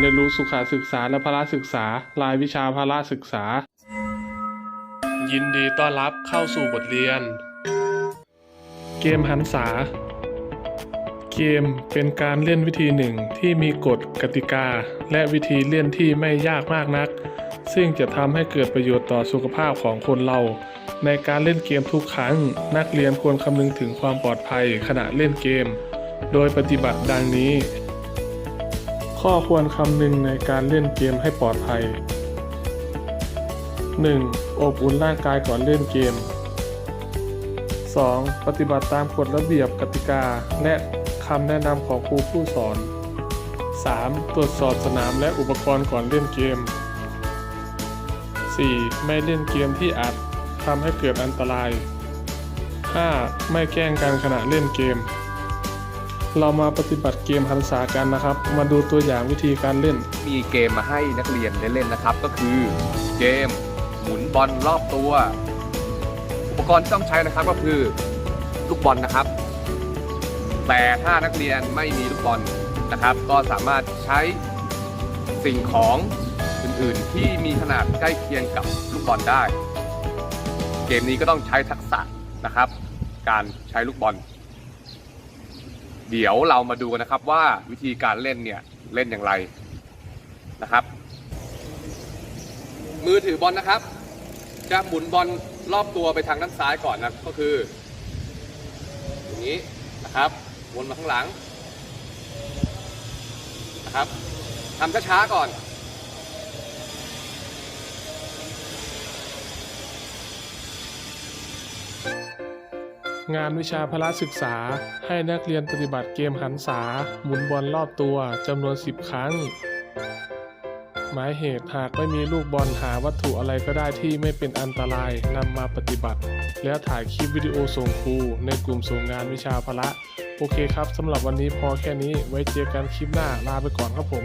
เรียนรู้สุขศึกษาและพละศึกษา รายวิชาพละศึกษา ยินดีต้อนรับเข้าสู่บทเรียน เกมหันษา เกมเป็นการเล่นวิธีหนึ่งที่มีกฎกติกา และวิธีเล่นที่ไม่ยากมากนัก ซึ่งจะทำให้เกิดประโยชน์ต่อสุขภาพของคนเรา ในการเล่นเกมทุกครั้ง นักเรียนควรคำนึงถึงความปลอดภัยขณะเล่นเกม โดยปฏิบัติดังนี้ ข้อควรคำนึงในการเล่นเกมให้ปลอดภัย 1. อบอุ่นร่างกายก่อนเล่นเกม 2. ปฏิบัติตามกฎระเบียบกติกา และคำแนะนำของครูผู้สอน 3. ตรวจสอบสนามและอุปกรณ์ก่อนเล่นเกม 4. ไม่เล่นเกมที่อาจทำให้เกิดอันตราย 5. ไม่แกล้งกันขณะเล่นเกม เรามาปฏิบัติเกมหันษากันนะครับ มาดูตัวอย่างวิธีการเล่น มีเกมมาให้นักเรียนได้เล่นนะครับ ก็คือเกมหมุนบอลรอบตัว อุปกรณ์ที่ต้องใช้นะครับก็คือลูกบอลนะครับ แต่ถ้านักเรียนไม่มีลูกบอลนะครับ ก็สามารถใช้สิ่งของอื่นๆ ที่มีขนาดใกล้เคียงกับลูกบอลได้ เกมนี้ก็ต้องใช้ทักษะนะครับ การใช้ลูกบอล เดี๋ยวเรามาดูกันนะครับว่าวิธีการเล่นเนี่ยเล่นอย่างไรนะครับ มือถือบอลนะครับ จะหมุนบอลรอบตัวไปทางด้านซ้ายก่อนนะก็คือ อย่างนี้นะครับวนมาข้างหลังนะครับทำช้าๆก่อน งานวิชาพละศึกษา ให้นักเรียนปฏิบัติเกมหันษา หมุนบอลรอบตัวจำนวน 10 ครั้ง หมายเหตุหากไม่มีลูกบอลหาวัตถุอะไรก็ได้ที่ไม่เป็นอันตรายนำมาปฏิบัติ แล้วถ่ายคลิปวิดีโอส่งครูในกลุ่มส่งงานวิชาพละ โอเคครับสำหรับวันนี้พอแค่นี้ไว้เจอกันคลิปหน้าลาไปก่อนครับผม